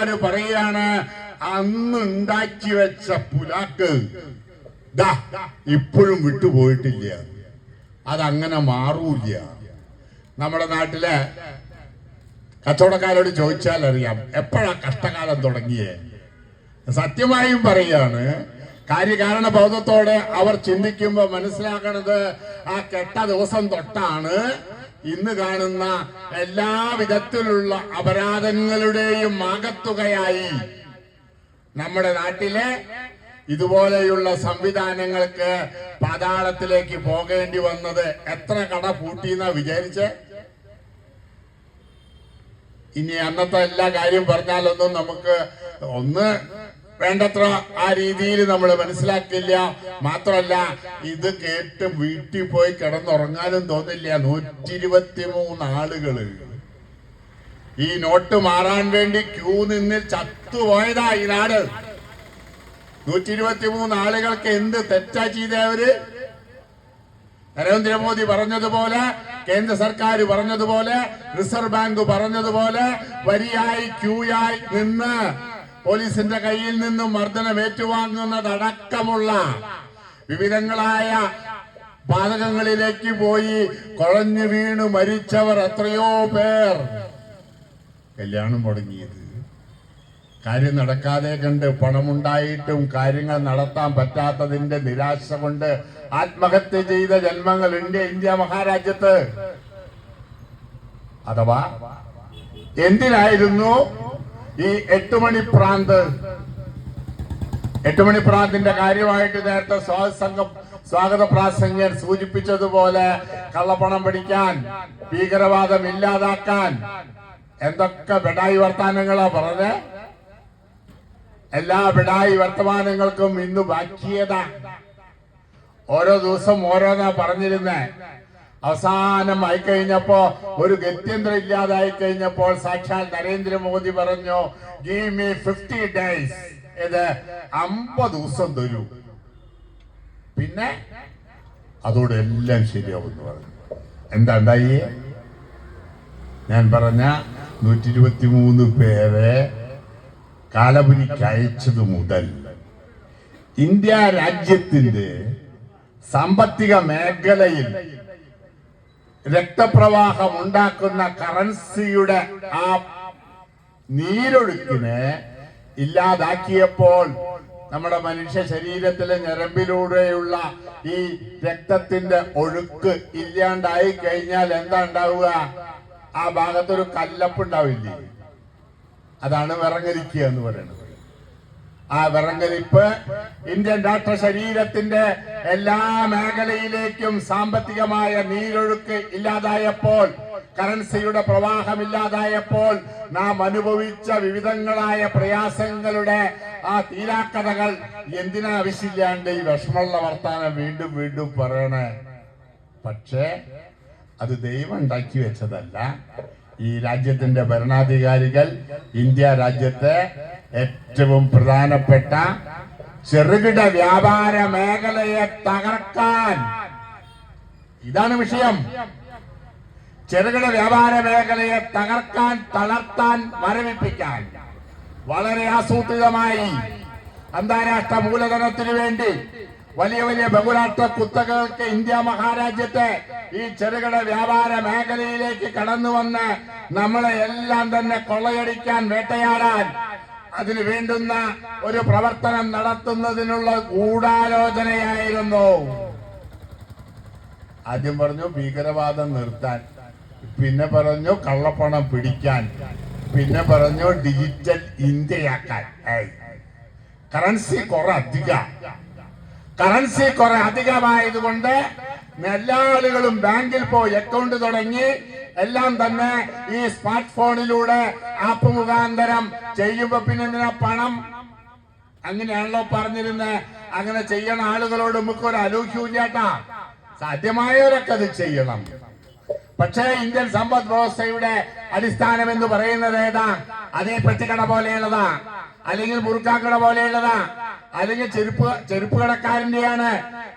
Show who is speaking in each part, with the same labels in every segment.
Speaker 1: സർക്കാർ പറയാണ് അന്ന് ഉണ്ടാക്കി വെച്ച പുലാക്ക് ഇപ്പോഴും വിട്ടുപോയിട്ടില്ല. അതങ്ങനെ മാറൂല നമ്മുടെ നാട്ടിലെ കച്ചവടക്കാരോട് ചോദിച്ചാൽ അറിയാം എപ്പോഴാ കഷ്ടകാലം തുടങ്ങിയേ? സത്യമായും പറയാണ് കാര്യകാരണ ബോധത്തോടെ അവർ ചിന്തിക്കുമ്പോൾ മനസ്സിലാക്കണത് ആ കെട്ട ദിവസം തൊട്ടാണ്. ഇന്ന് കാണുന്ന എല്ലാ വിധത്തിലുള്ള അപരാധങ്ങളുടെയും ആകത്തുകയായി നമ്മുടെ നാട്ടിലെ ഇതുപോലെയുള്ള സംവിധാനങ്ങൾക്ക് പാതാളത്തിലേക്ക് പോകേണ്ടി വന്നത് എത്ര കട പൂട്ടിയെന്നാ വിചാരിച്ച്? ഇനി അന്നത്തെ എല്ലാ കാര്യം പറഞ്ഞാലൊന്നും നമുക്ക് ഒന്ന് വേണ്ടത്ര ആ രീതിയിൽ നമ്മൾ മനസ്സിലാക്കില്ല. മാത്രമല്ല ഇത് കേട്ട് വീട്ടിൽ പോയി കിടന്നുറങ്ങാനും തോന്നില്ല. നൂറ്റി ഇരുപത്തി മൂന്ന് ആളുകൾ. ഈ നോട്ട് മാറാൻ വേണ്ടി ക്യൂ നിന്നിൽ ചത്തുപോയതാ ഈ നാട്. നൂറ്റി ഇരുപത്തി മൂന്ന് ആളുകൾക്ക് എന്ത് തെറ്റാ ചെയ്ത അവർ? നരേന്ദ്രമോദി പറഞ്ഞതുപോലെ കേന്ദ്ര സർക്കാർ പറഞ്ഞതുപോലെ റിസർവ് ബാങ്ക് പറഞ്ഞതുപോലെ വരിയായി ക്യൂയായി നിന്ന് പോലീസിന്റെ കയ്യിൽ നിന്നും മർദ്ദനം ഏറ്റുവാങ്ങുന്നതടക്കമുള്ള വിവിധങ്ങളായ പാതകങ്ങളിലേക്ക് പോയി കുഴഞ്ഞു വീണു മരിച്ചവർ എത്രയോ പേർ. കല്യാണം മുടങ്ങിയത്. കാര്യം നടക്കാതെ കണ്ട് പണമുണ്ടായിട്ടും കാര്യങ്ങൾ നടത്താൻ പറ്റാത്തതിന്റെ നിരാശ കൊണ്ട് ആത്മഹത്യ ചെയ്ത ജന്മങ്ങൾ ഇന്ത്യ ഇന്ത്യ മഹാരാജ്യത്ത്. അഥവാ എന്തിനായിരുന്നു ഈ എട്ടുമണി പ്രാന്ത് എട്ടുമണി പ്രാന്തിന്റെ കാര്യമായിട്ട് നേരത്തെ സ്വാഗത സംഘം സ്വാഗത പ്രാസംഗ്യർ സൂചിപ്പിച്ചതുപോലെ കള്ളപ്പണം പിടിക്കാൻ ഭീകരവാദം ഇല്ലാതാക്കാൻ. എന്തൊക്കെ ബെഡായി വർത്താനങ്ങളാ പറഞ്ഞത് എല്ലാ ബിടായി വർത്തമാനങ്ങൾക്കും ഇന്ന് ബാക്കിയതാ. ഓരോ ദിവസം ഓരോന്നാ പറഞ്ഞിരുന്നേ. അവസാനം ആയിക്കഴിഞ്ഞപ്പോ ഒരു ഗത്യന്തരം ഇല്ലാതായി കഴിഞ്ഞപ്പോൾ സാക്ഷാൽ നരേന്ദ്രമോദി പറഞ്ഞു ഗീവ് മീ ഫിഫ്റ്റി ഡേയ്സ് ഇത് അമ്പത് ദിവസം തരൂ. പിന്നെ അതോടെ എല്ലാം ശരിയാവുമെന്ന് പറഞ്ഞു. എന്താ ഉണ്ടായി? ഞാൻ പറഞ്ഞ നൂറ്റി ഇരുപത്തി മൂന്ന് പേരെ കാലപുരിക്ക് അയച്ചത് മുതൽ ഇന്ത്യ രാജ്യത്തിന്റെ സാമ്പത്തിക മേഖലയിൽ രക്തപ്രവാഹം ഉണ്ടാക്കുന്ന കറൻസിയുടെ ആ നീരൊഴുക്കിനെ ഇല്ലാതാക്കിയപ്പോൾ നമ്മുടെ മനുഷ്യ ശരീരത്തിലെ ഞരമ്പിലൂടെയുള്ള ഈ രക്തത്തിന്റെ ഒഴുക്ക് ഇല്ലാണ്ടായി കഴിഞ്ഞാൽ എന്താ ഉണ്ടാവുക? ആ ഭാഗത്തൊരു കല്ലപ്പ് ഉണ്ടാവില്ലേ? അതാണ് വിറങ്ങലിക്കുക എന്ന് പറയുന്നത്. ആ വിറങ്ങലിപ്പ് ഇന്ത്യൻ രാഷ്ട്ര ശരീരത്തിന്റെ എല്ലാ മേഖലയിലേക്കും സാമ്പത്തികമായ നീരൊഴുക്ക് ഇല്ലാതായപ്പോൾ കറൻസിയുടെ പ്രവാഹമില്ലാതായപ്പോൾ നാം അനുഭവിച്ച വിവിധങ്ങളായ പ്രയാസങ്ങളുടെ ആ തീരാക്കഥകൾ എന്തിനാവശ്യമില്ലാണ്ട് ഈ വിഷമുള്ള വർത്താനം വീണ്ടും വീണ്ടും പറയണേ? പക്ഷേ അത് ദൈവം ഉണ്ടാക്കി വെച്ചതല്ല. ഈ രാജ്യത്തിന്റെ ഭരണാധികാരികൾ ഇന്ത്യ രാജ്യത്തെ ഏറ്റവും പ്രധാനപ്പെട്ട ചെറുകിട വ്യാപാര മേഖലയെ തകർക്കാൻ ഇതാണ് വിഷയം. ചെറുകിട വ്യാപാര മേഖലയെ തകർക്കാൻ തളർത്താൻ മരവിപ്പിക്കാൻ വളരെ ആസൂത്രിതമായി അന്താരാഷ്ട്ര മൂലധനത്തിനു വേണ്ടി വലിയ വലിയ ബഹുരാഷ്ട്ര കുത്തകകൾക്ക് ഇന്ത്യ മഹാരാജ്യത്തെ ഈ ചെറുകിട വ്യാപാര മേഖലയിലേക്ക് കടന്നു വന്ന് നമ്മളെ എല്ലാം തന്നെ കൊള്ളയടിക്കാൻ വേട്ടയാടാൻ അതിന് വേണ്ടുന്ന ഒരു പ്രവർത്തനം നടത്തുന്നതിനുള്ള ഗൂഢാലോചനയായിരുന്നു. ആദ്യം പറഞ്ഞു ഭീകരവാദം നിർത്താൻ. പിന്നെ പറഞ്ഞു കള്ളപ്പണം പിടിക്കാൻ. പിന്നെ പറഞ്ഞു ഡിജിറ്റൽ ഇന്ത്യയാക്കാൻ. കറൻസി കുറെ അധിക. കറൻസി കുറെ അധികമായതുകൊണ്ട് എല്ലാ ആളുകളും ബാങ്കിൽ പോയി അക്കൗണ്ട് തുടങ്ങി എല്ലാം തന്നെ ഈ സ്മാർട്ട് ഫോണിലൂടെ ആപ്പ് മുഖാന്തരം ചെയ്യുമ്പോ പിന്നെ എന്തിനാ പണം? അങ്ങനെയാണല്ലോ പറഞ്ഞിരുന്നത് അങ്ങനെ ചെയ്യണ ആളുകളോട് നമുക്ക് ഒരു ചേട്ടാ സാധ്യമായവരൊക്കെ അത് ചെയ്യണം. പക്ഷേ ഇന്ത്യൻ സമ്പദ് വ്യവസ്ഥയുടെ അടിസ്ഥാനം എന്ന് പറയുന്നത് ഏതാ? അതേ പെട്ടിക്കട പോലെയുള്ളതാ. അല്ലെങ്കിൽ മുറുക്കാക്കട പോലെയുള്ളതാ. അല്ലെങ്കിൽ ചെരുപ്പ് ചെരുപ്പ് കടക്കാരന്റെയാണ്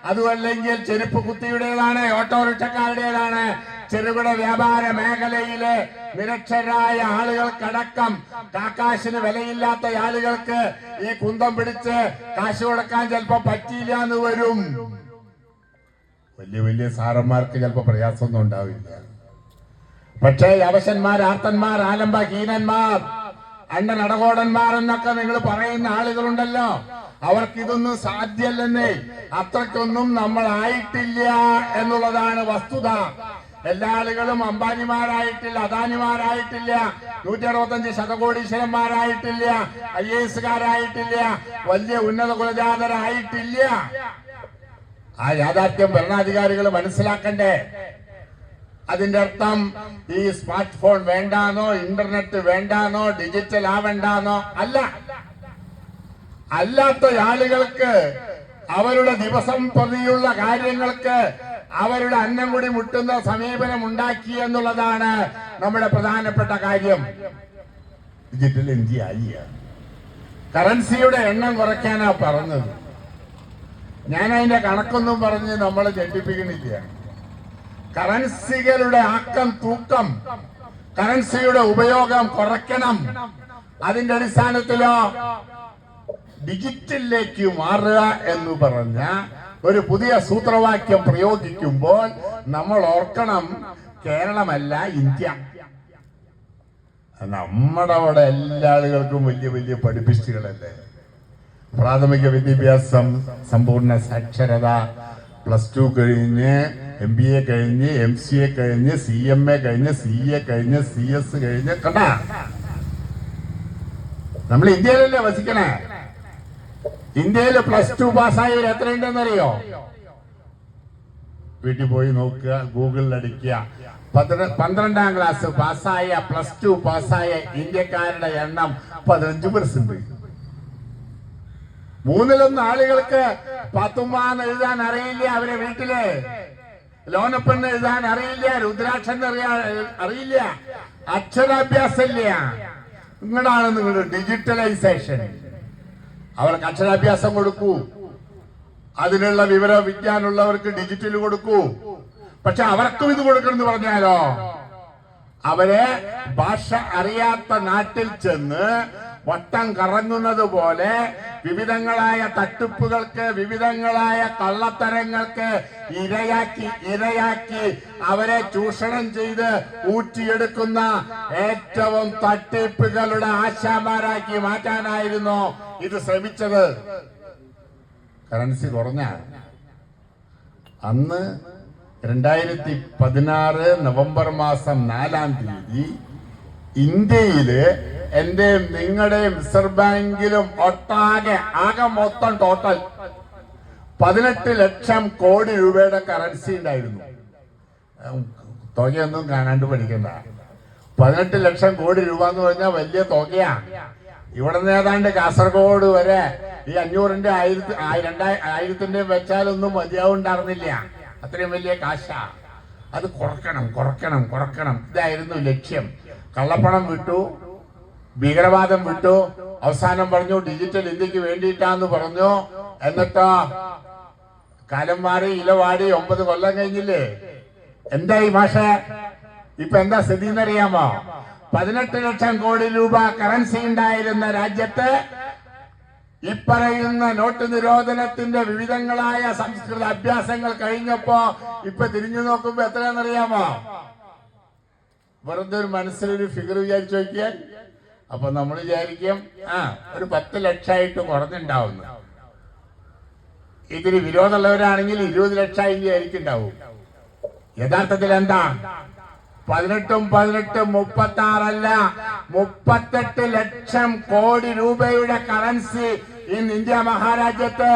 Speaker 1: അതുമല്ലെങ്കിൽ ചെരുപ്പ് കുത്തിയുടേതാണ് ഓട്ടോറിക്ഷക്കാരുടേതാണ്. ചെറുകിട വ്യാപാര മേഖലയിലെ നിരക്ഷരായ ആളുകൾക്കടക്കം കാക്കാശിന് വിലയില്ലാത്ത ആളുകൾക്ക് ഈ കുന്തം പിടിച്ച് കാശ് കൊടുക്കാൻ ചിലപ്പോ പറ്റിയില്ല എന്ന് വരും. വലിയ വലിയ സാറന്മാർക്ക് ചിലപ്പോ പ്രയാസമൊന്നും ഉണ്ടാവില്ല. പക്ഷേ അവശന്മാർ ആർത്തന്മാർ ആലംബ ഹീനന്മാർ അണ്ണൻ അടകോടന്മാർ എന്നൊക്കെ നിങ്ങൾ പറയുന്ന ആളുകളുണ്ടല്ലോ. അവർക്കിതൊന്നും സാധ്യല്ലെന്നേ. അത്രയ്ക്കൊന്നും നമ്മൾ ആയിട്ടില്ല എന്നുള്ളതാണ് വസ്തുത. എല്ലാ ആളുകളും അംബാനിമാരായിട്ടില്ല അദാനിമാരായിട്ടില്ല നൂറ്റി അറുപത്തഞ്ച് ശതകോടീശ്വരന്മാരായിട്ടില്ല ഐ എ എസുകാരായിട്ടില്ല വലിയ ഉന്നത കുലജാതരായിട്ടില്ല. ആ യാഥാർത്ഥ്യം ഭരണാധികാരികൾ മനസ്സിലാക്കണ്ടേ? അതിന്റെ അർത്ഥം ഈ സ്മാർട്ട് ഫോൺ വേണ്ടാന്നോ ഇന്റർനെറ്റ് വേണ്ടാന്നോ ഡിജിറ്റൽ ആവണ്ടാന്നോ അല്ല. അല്ലാത്ത ആളുകൾക്ക് അവരുടെ ദിവസം പ്രതിയുള്ള കാര്യങ്ങൾക്ക് അവരുടെ അന്നം കൂടി മുട്ടുന്ന സമീപനം ഉണ്ടാക്കി എന്നുള്ളതാണ് നമ്മുടെ പ്രധാനപ്പെട്ട കാര്യം. ഡിജിറ്റൽ ഇന്ത്യ ആയി. കറൻസിയുടെ എണ്ണം കുറയ്ക്കാനാ പറഞ്ഞത്. ഞാൻ അതിന്റെ കണക്കൊന്നും പറഞ്ഞ് നമ്മൾ ജഡിപ്പിക്കുന്നില്ല കറൻസികളുടെ ആക്കം തൂക്കം കറൻസിയുടെ ഉപയോഗം കുറയ്ക്കണം. അതിന്റെ അടിസ്ഥാനത്തിലോ ഡിജിറ്റലിലേക്ക് മാറുക എന്ന് പറഞ്ഞ ഒരു പുതിയ സൂത്രവാക്യം പ്രയോഗിക്കുമ്പോൾ നമ്മൾ ഓർക്കണം കേരളമല്ല ഇന്ത്യ. നമ്മുടെ അവിടെ എല്ലാ ആളുകൾക്കും വലിയ വലിയ പഠിപ്പിസ്റ്റുകളല്ലേ? പ്രാഥമിക വിദ്യാഭ്യാസം സമ്പൂർണ സാക്ഷരത പ്ലസ് ടു കഴിഞ്ഞ് എം ബി എ കഴിഞ്ഞ് എം സി എ കഴിഞ്ഞ് സി എം എ കഴിഞ്ഞ് സി എ കഴിഞ്ഞ് സി എസ് കഴിഞ്ഞ് കണ്ട? നമ്മൾ ഇന്ത്യയിലല്ലേ വസിക്കണേ? ഇന്ത്യയിൽ പ്ലസ് ടു പാസ്സായവർ എത്രയുണ്ടെന്നറിയോ? വീട്ടിൽ പോയി നോക്കുക ഗൂഗിളിൽ അടിക്കുക. പന്ത്രണ്ടാം ക്ലാസ് പാസ്സായ പ്ലസ് ടു പാസ്സായ ഇന്ത്യക്കാരുടെ എണ്ണം പതിനഞ്ച് പെർസെന്റ് മൂന്നിലൊന്ന് ആളുകൾക്ക് പത്തുമാന്ന് എഴുതാൻ അറിയില്ല അവരെ വീട്ടിൽ. ലോനപ്പെണ്ണ് എഴുതാൻ അറിയില്ല രുദ്രാക്ഷൻ അറിയാ അറിയില്ല അക്ഷരാഭ്യാസം ഇല്ല. നിങ്ങളാണ് നിങ്ങളുടെ ഡിജിറ്റലൈസേഷൻ അവർക്ക് അക്ഷരാഭ്യാസം കൊടുക്കൂ. അതിനുള്ള വിവര വിജ്ഞാനുള്ളവർക്ക് ഡിജിറ്റൽ കൊടുക്കൂ. പക്ഷെ അവർക്കും ഇത് കൊടുക്കണം എന്ന് പറഞ്ഞാലോ? അവരെ ഭാഷ അറിയാത്ത നാട്ടിൽ ചെന്ന് വട്ടം കറങ്ങുന്നത് പോലെ വിവിധങ്ങളായ തട്ടിപ്പുകൾക്ക് വിവിധങ്ങളായ കള്ളത്തരങ്ങൾക്ക് ഇരയാക്കി ഇരയാക്കി അവരെ ചൂഷണം ചെയ്ത് ഊറ്റിയെടുക്കുന്ന ഏറ്റവും തട്ടിപ്പുകളുടെ ആശാമാരാക്കി മാറ്റാനായിരുന്നു ഇത് ശ്രമിച്ചത്. കറൻസി കുറഞ്ഞ അന്ന് രണ്ടായിരത്തി പതിനാറ് നവംബർ മാസം നാലാം തീയതി ഇന്ത്യയിൽ എന്റെ നിങ്ങളുടെയും റിസർവ് ബാങ്കിലും ഒട്ടാകെ ആകെ മൊത്തം ടോട്ടൽ പതിനെട്ട് ലക്ഷം കോടി രൂപയുടെ കറൻസി ഉണ്ടായിരുന്നു. തുകയൊന്നും കാണാണ്ട് പഠിക്കണ്ട. പതിനെട്ട് ലക്ഷം കോടി രൂപ എന്ന് പറഞ്ഞാൽ വലിയ തുകയാ. ഇവിടെ നിന്ന് ഏതാണ്ട് കാസർഗോഡ് വരെ ഈ അഞ്ഞൂറിന്റെ ആയിരത്തി രണ്ടായി ആയിരത്തിന്റെ വെച്ചാലൊന്നും മതിയാവുണ്ടായിരുന്നില്ല. അത്രയും വലിയ കാശാ. അത് കുറക്കണം കുറക്കണം കുറക്കണം. ഇതായിരുന്നു ലക്ഷ്യം. കള്ളപ്പണം വിട്ടു. ഭീകരവാദം വിട്ടു. അവസാനം പറഞ്ഞു ഡിജിറ്റൽ ഇന്ത്യയ്ക്ക് വേണ്ടിയിട്ടാന്ന് പറഞ്ഞു. എന്നിട്ടാ കാലം മാറി ഇല വാടി ഒമ്പത് കൊല്ലം കഴിഞ്ഞില്ലേ? എന്താ ഈ ഭാഷ? ഇപ്പൊ എന്താ സ്ഥിതി എന്നറിയാമോ പതിനെട്ട് ലക്ഷം കോടി രൂപ കറൻസി ഉണ്ടായിരുന്ന രാജ്യത്ത് ഇപ്പറയുന്ന നോട്ട് നിരോധനത്തിന്റെ വിവിധങ്ങളായ സംസ്കൃത അഭ്യാസങ്ങൾ കഴിഞ്ഞപ്പോ ഇപ്പൊ തിരിഞ്ഞു നോക്കുമ്പോ എത്രയാണെന്നറിയാമോ? വെറുതെ ഒരു മനസ്സിലൊരു ഫിഗർ വിചാരിച്ചു നോക്കിയാൽ അപ്പൊ നമ്മൾ വിചാരിക്കും ആ ഒരു പത്ത് ലക്ഷമായിട്ട് കുറഞ്ഞുണ്ടാവുന്നു. ഇതിന് വിരോധമുള്ളവരാണെങ്കിൽ ഇരുപത് ലക്ഷമായി ഉണ്ടാവും യഥാർത്ഥത്തിൽ എന്താ? പതിനെട്ടും പതിനെട്ടും മുപ്പത്തി ആറല്ല മുപ്പത്തെട്ട് ലക്ഷം കോടി രൂപയുടെ കറൻസി ഇന്ന് ഇന്ത്യ മഹാരാജ്യത്ത്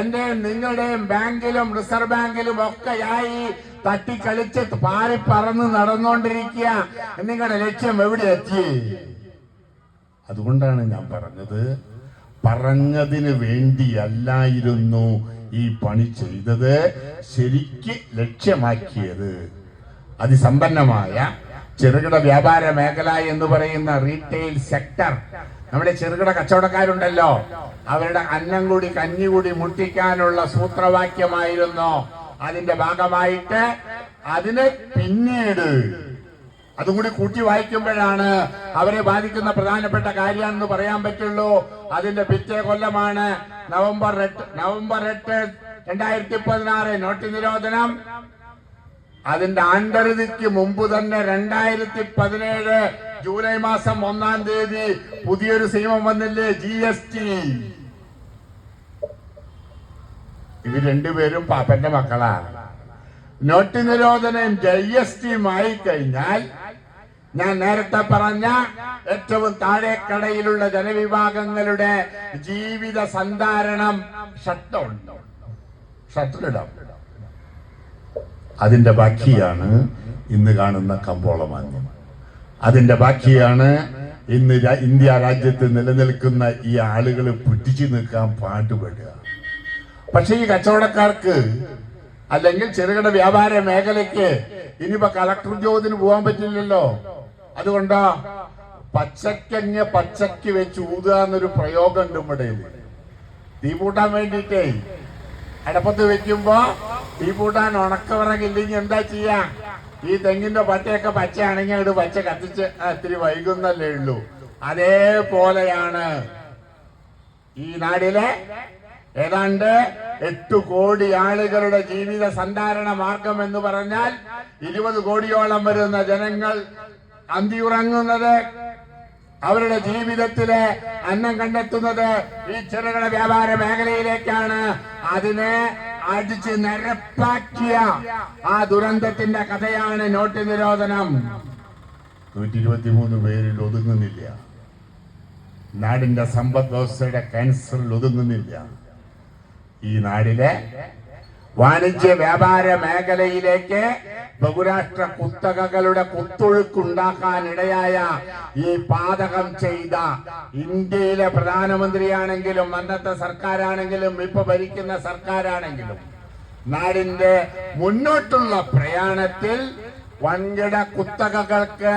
Speaker 1: എന്റെ നിങ്ങളുടെയും ബാങ്കിലും റിസർവ് ബാങ്കിലും ഒക്കെയായി തട്ടിക്കളിച്ച് പാറി പറന്ന് നടന്നുകൊണ്ടിരിക്കുക. നിങ്ങളുടെ ലക്ഷ്യം എവിടെ എത്തി? അതുകൊണ്ടാണ് ഞാൻ പറഞ്ഞത്. പറഞ്ഞതിന് വേണ്ടിയല്ലായിരുന്നു ഈ പണി ചെയ്തത്. ശരിക്ക് ലക്ഷ്യമാക്കിയത്. അതിസമ്പന്നമായ ചെറുകിട വ്യാപാര മേഖല എന്ന് പറയുന്ന റീറ്റെയിൽ സെക്ടർ നമ്മുടെ ചെറുകിട കച്ചവടക്കാരുണ്ടല്ലോ. അവരുടെ അന്നം കൂടി കഞ്ഞി കൂടി മുട്ടിക്കാനുള്ള സൂത്രവാക്യമായിരുന്നു. അതിന്റെ ഭാഗമായിട്ട് അതിനെ പിന്നീട് അതും കൂടി കൂട്ടി വായിക്കുമ്പോഴാണ് അവരെ ബാധിക്കുന്ന പ്രധാനപ്പെട്ട കാര്യമാണെന്ന് പറയാൻ പറ്റുള്ളൂ. അതിന്റെ പിറ്റേ കൊല്ലമാണ് നവംബർ എട്ട് നവംബർ എട്ട് രണ്ടായിരത്തി പതിനാറ് നോട്ട് നിരോധനം. അതിന്റെ ആണ്ടരുതിക്ക് മുമ്പ് തന്നെ രണ്ടായിരത്തി പതിനേഴ് ജൂലൈ മാസം ഒന്നാം തീയതി പുതിയൊരു നിയമം വന്നില്ലേ ജി എസ് ടി. ഇവർ രണ്ടുപേരും പാപ്പന്റെ മക്കളാണ്. നോട്ട് നിരോധനം ജി എസ് ടിയും ആയിക്കഴിഞ്ഞാൽ ഞാൻ നേരത്തെ പറഞ്ഞ ഏറ്റവും താഴേക്കടയിലുള്ള ജനവിഭാഗങ്ങളുടെ ജീവിത സന്ധാരണം ഷട്ടുണ്ട് ഷട്ടിലിടാം അതിന്റെ ബാക്കിയാണ് ഇന്ന് കാണുന്ന കമ്പോളമാന്യം. അതിന്റെ ബാക്കിയാണ് ഇന്ന് ഇന്ത്യ രാജ്യത്ത് നിലനിൽക്കുന്ന ഈ ആളുകൾ പിടിച്ചു നിൽക്കാൻ പാടുപെടുക. പക്ഷെ ഈ കച്ചവടക്കാർക്ക് അല്ലെങ്കിൽ ചെറുകിട വ്യാപാര മേഖലയ്ക്ക് ഇനിയിപ്പോ കളക്ടർ ഉദ്യോഗത്തിന് പോകാൻ പറ്റില്ലല്ലോ. അതുകൊണ്ടാ പച്ചക്കഞ്ഞ പച്ചക്ക് വെച്ച് ഊതുക എന്നൊരു പ്രയോഗം ഉണ്ട് ഇവിടെ തീ പൂട്ടാൻ വേണ്ടിയിട്ടേ. അടപ്പത്ത് വെക്കുമ്പോ തീ പൂട്ടാൻ ഉണക്കവിറകില്ലെങ്കിൽ എന്താ ചെയ്യാ? ഈ തെങ്ങിന്റെ പട്ടയൊക്കെ പച്ചയാണെങ്കിൽ അങ്ങോട്ട് പച്ച കത്തിച്ച് ഇത്തിരി വൈകുന്നല്ലേ ഉള്ളൂ. അതേപോലെയാണ് ഈ നാടിലെ ഏതാണ്ട് എട്ട് കോടി ആളുകളുടെ ജീവിത സന്ധാരണ മാർഗം എന്ന് പറഞ്ഞാൽ ഇരുപത് കോടിയോളം വരുന്ന ജനങ്ങൾ അന്തിയുറങ്ങുന്നത് അവരുടെ ജീവിതത്തിലെ അന്നം കണ്ടെത്തുന്നത് ഈ ചെറുകിട വ്യാപാര മേഖലയിലേക്കാണ്. അതിനെ അടിച്ച് നിരപ്പാക്കിയ ആ ദുരന്തത്തിന്റെ കഥയാണ് നോട്ട് നിരോധനം. നൂറ്റി ഇരുപത്തിമൂന്ന് പേരിൽ ഒതുങ്ങുന്നില്ല. നാടിന്റെ സമ്പദ് വ്യവസ്ഥയുടെ ക്യാൻസറിൽ ഒതുങ്ങുന്നില്ല. ഈ നാടിലെ വാണിജ്യ വ്യാപാര മേഖലയിലേക്ക് ബഹുരാഷ്ട്ര കുത്തകകളുടെ കുത്തൊഴുക്കുണ്ടാക്കാനിടയായ ഈ പാതകം ചെയ്ത ഇന്ത്യയിലെ പ്രധാനമന്ത്രിയാണെങ്കിലും അന്നത്തെ സർക്കാരാണെങ്കിലും ഇപ്പൊ ഭരിക്കുന്ന സർക്കാരാണെങ്കിലും നാടിന്റെ മുന്നോട്ടുള്ള പ്രയാണത്തിൽ വൻകിട കുത്തകകൾക്ക്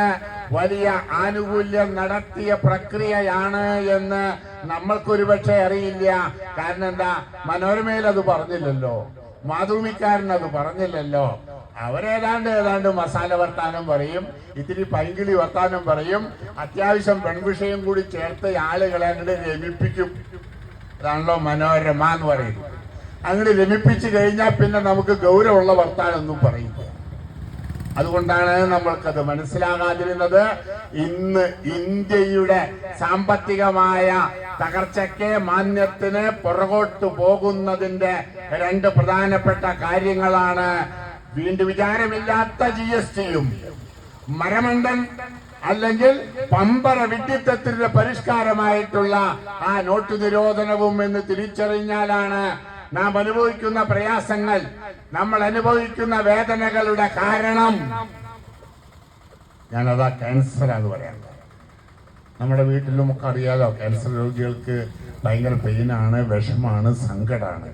Speaker 1: വലിയ ആനുകൂല്യം നടത്തിയ പ്രക്രിയയാണ് എന്ന് നമ്മൾക്കൊരുപക്ഷെ അറിയില്ല. കാരണം എന്താ? മനോരമയിൽ അത് പറഞ്ഞില്ലല്ലോ. മാതൃമിക്കാരൻ അത് പറഞ്ഞില്ലല്ലോ. അവരേതാണ്ട് ഏതാണ്ട് മസാല വർത്താനം പറയും. ഇത്തിരി പൈങ്കിളി വർത്താനം പറയും. അത്യാവശ്യം പെൺവിഷയം കൂടി ചേർത്ത് ആളുകളെ അങ്ങോട്ട് രമിപ്പിക്കും. അതാണല്ലോ മനോരമ എന്ന് പറയുന്നത്. അങ്ങനെ രമിപ്പിച്ചു കഴിഞ്ഞാൽ പിന്നെ നമുക്ക് ഗൗരവമുള്ള വർത്താനം ഒന്നും പറയില്ല. അതുകൊണ്ടാണ് നമ്മൾക്കത് മനസ്സിലാകാതിരുന്നത്. ഇന്ന് ഇന്ത്യയുടെ സാമ്പത്തികമായ തകർച്ചയ്ക്ക് മാന്യത്തിന് പുറകോട്ട് പോകുന്നതിന്റെ രണ്ട് പ്രധാനപ്പെട്ട കാര്യങ്ങളാണ്. വീണ്ടും വിചാരമില്ലാത്ത ജി എസ് ടിയും മരമണ്ടൻ അല്ലെങ്കിൽ പമ്പര വിഡ്ഢിത്തത്തിന്റെ പരിഷ്കാരമായിട്ടുള്ള ആ നോട്ട് നിരോധനവും എന്ന് തിരിച്ചറിഞ്ഞാലാണ് നാം അനുഭവിക്കുന്ന പ്രയാസങ്ങൾ നമ്മൾ അനുഭവിക്കുന്ന വേദനകളുടെ കാരണം ഞാനതാ ക്യാൻസർ എന്ന് പറയാൻ. നമ്മുടെ വീട്ടിലും ഒക്കെ അറിയാലോ ക്യാൻസർ രോഗികൾക്ക് ഭയങ്കര പെയിനാണ് വിഷമാണ് സങ്കടമാണ്